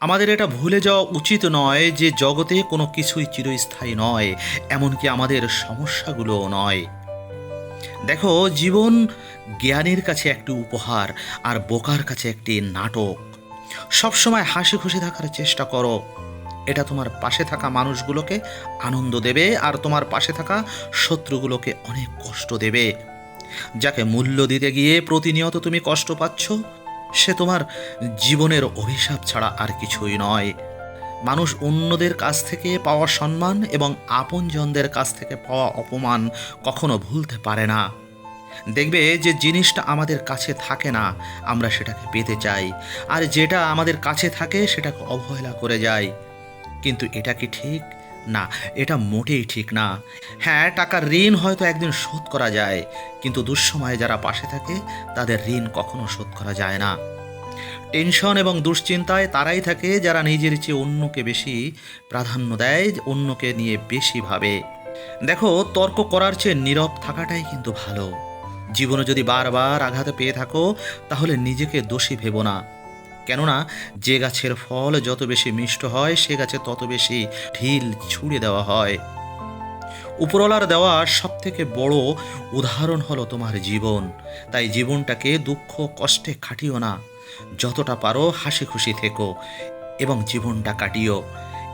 আমাদের এটা ভুলে যাওয়া উচিত নয় যে জগতে কোনো কিছুই চিরস্থায়ী নয়, এমনকি আমাদের সমস্যাগুলোও নয়। দেখো, জীবন জ্ঞানের কাছে একটি উপহার আর বোকার কাছে একটি নাটক। সবসময় হাসি খুশি থাকার চেষ্টা করো। এটা তোমার পাশে থাকা মানুষগুলোকে আনন্দ দেবে আর তোমার পাশে থাকা শত্রুগুলোকে অনেক কষ্ট দেবে। যাকে মূল্য দিতে গিয়ে প্রতিনিয়ত তুমি কষ্ট পাচ্ছ সে তোমার জীবনের অভিশাপ ছাড়া আর কিছুই নয়। মানুষ অন্যদের কাছ থেকে পাওয়া সম্মান এবং আপনজনদের কাছ থেকে পাওয়া অপমান কখনো ভুলতে পারে না। দেখবে যে জিনিসটা আমাদের কাছে থাকে না, আমরা সেটাকে পেতে চাই। আর যেটা আমাদের কাছে থাকে, সেটাকে অবহেলা করে যাই কিন্তু এটা কি ঠিক? না, এটা মোটেই ঠিক না। হ্যাঁ টাকার ঋণ হয়তো একদিন শোধ করা যায়, কিন্তু দুঃসময়ে যারা পাশে থাকে, তাদের ঋণ কখনো শোধ করা যায় না। টেনশন এবং দুশ্চিন্তায় তারাই থাকে যারা নিজের চেয়ে অন্যকে বেশি প্রাধান্য দেয়, অন্যকে নিয়ে বেশি ভাবে। দেখো, তর্ক করার চেয়ে নীরব থাকাটাই কিন্তু ভালো। জীবনে যদি বারবার আঘাত পেয়ে থাকো, তাহলে নিজেকে দোষী ভেবো না। কেননা যে গাছের ফল যত বেশি মিষ্ট হয়, সে গাছে তত বেশি ঢিল ছুঁড়ে দেওয়া হয়। উপরওয়ালার দেওয়া সব থেকে বড় উদাহরণ হলো তোমার জীবন। তাই জীবনটাকে দুঃখ, কষ্টে কাটিও না। যতটা পারো হাসি খুশি থেকো এবং জীবনটা কাটিও।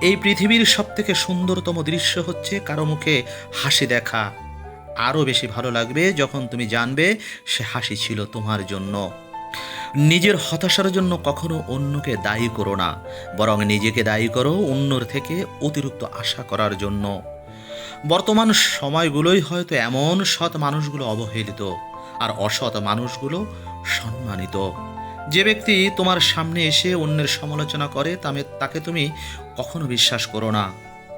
এই পৃথিবীর সব থেকে সুন্দরতম দৃশ্য হচ্ছে কারও মুখে হাসি দেখা। আরও বেশি ভালো লাগবে যখন তুমি জানবে সে হাসি ছিল তোমার জন্য। নিজের হতাশার জন্য কখনো অন্যকে দায়ী করো না, বরং নিজেকে দায়ী করো অন্যর থেকে অতিরিক্ত আশা করার জন্য। বর্তমান সময়গুলোই হয়তো এমন সৎ মানুষগুলো অবহেলিত, আর অসৎ মানুষগুলো সম্মানিত। যে ব্যক্তি তোমার সামনে এসে অন্যের সমালোচনা করে তাকে তুমি কখনো বিশ্বাস করো না,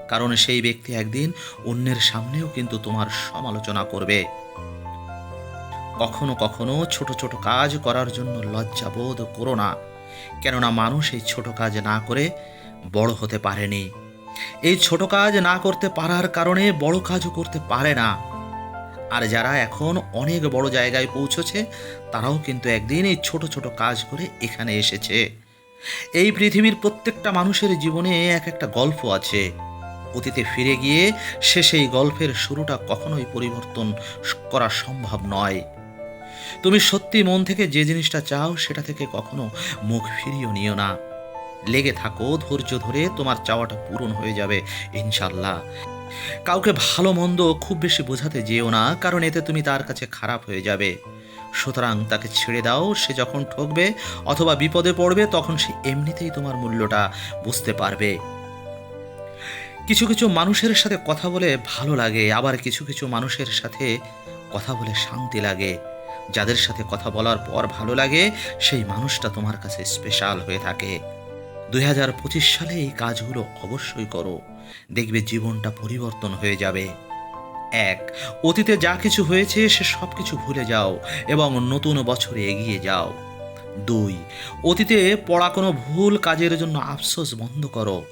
কারণ সেই ব্যক্তি একদিন অন্যের সামনেও কিন্তু তোমার সমালোচনা করবে। কখনো কখনো ছোট ছোট কাজ করার জন্য লজ্জা বোধ করো না, কেননা মানুষ এই ছোট কাজ না করে বড় হতে পারেনি। এই ছোট কাজ না করতে পারার কারণে বড় কাজও করতে পারে না। আর যারা এখন অনেক বড় জায়গায় পৌঁছেছে, তারাও কিন্তু একদিন এই ছোট ছোট কাজ করে এখানে এসেছে। এই পৃথিবীর প্রত্যেকটা মানুষের জীবনে এক একটা গল্প আছে। অতীতে ফিরে গিয়ে সে সেই গল্পের শুরুটা কখনোই পরিবর্তন করা সম্ভব নয়। তুমি সত্যি মন থেকে যে জিনিসটা চাও সেটা থেকে কখনো মুখ ফিরিয়ে নিও না। লেগে থাকো, ধৈর্য ধরে তোমার চাওয়াটা পূরণ হয়ে যাবে ইনশাল্লাহ কাউকে ভালো মন্দ খুব বেশি বোঝাতে যেও না, কারণ এতে তুমি তার কাছে খারাপ হয়ে যাবে। সুতরাং তাকে ছেড়ে দাও, সে যখন ঠকবে অথবা বিপদে পড়বে, তখন সে এমনিতেই তোমার মূল্যটা বুঝতে পারবে। কিছু কিছু মানুষের সাথে কথা বলে ভালো লাগে, আবার কিছু কিছু মানুষের সাথে কথা বলে শান্তি লাগে। যাদের সাথে কথা বলার পর ভালো লাগে, সেই মানুষটা তোমার কাছে স্পেশাল হয়ে থাকে। দুই হাজার পঁচিশ সালে এই কাজগুলো অবশ্যই করো। দেখবে জীবনটা পরিবর্তন হয়ে যাবে। এক, অতীতে যা কিছু হয়েছে, সে সব কিছু ভুলে যাও এবং নতুন বছরে এগিয়ে যাও। দুই, অতীতে পড়া কোনো ভুল কাজের জন্য আফসোস বন্ধ করো।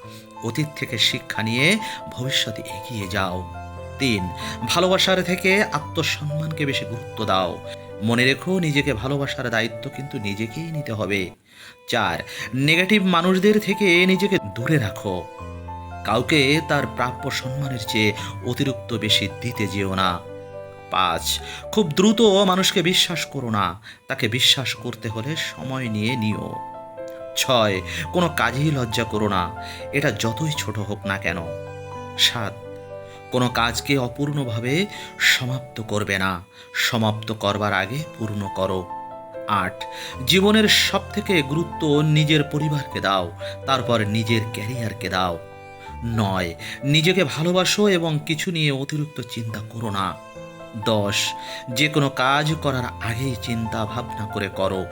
অতীত থেকে শিক্ষা নিয়ে ভবিষ্যতে এগিয়ে যাও। তিন, ভালোবাসার থেকে আত্মসম্মানকে বেশি গুরুত্ব দাও। মনে রেখো, নিজেকে ভালোবাসার দায়িত্ব কিন্তু নিজেকেই নিতে হবে। চার নেগেটিভ মানুষদের থেকে নিজেকে দূরে রাখো। কাউকে তার প্রাপ্য সম্মানের চেয়ে অতিরিক্ত বেশি দিতে যেও না। পাঁচ, খুব দ্রুত মানুষকে বিশ্বাস করো না। তাকে বিশ্বাস করতে হলে সময় নিয়ে নিও। ছয়, কোনো কাজেই লজ্জা করো না। এটা যতই ছোট হোক না কেন। সাত কোনো কাজকে অপূর্ণভাবে সমাপ্ত করবে না। সমাপ্ত করবার আগে পূর্ণ করো। আট। জীবনের সব থেকে গুরুত্ব নিজের পরিবারকে দাও, তারপর নিজের ক্যারিয়ারকে দাও। নয়। নিজেকে ভালোবাসো এবং কিছু নিয়ে অতিরিক্ত চিন্তা করো না। দশ। যে কোনো কাজ করার আগেই চিন্তা ভাবনা করে করো।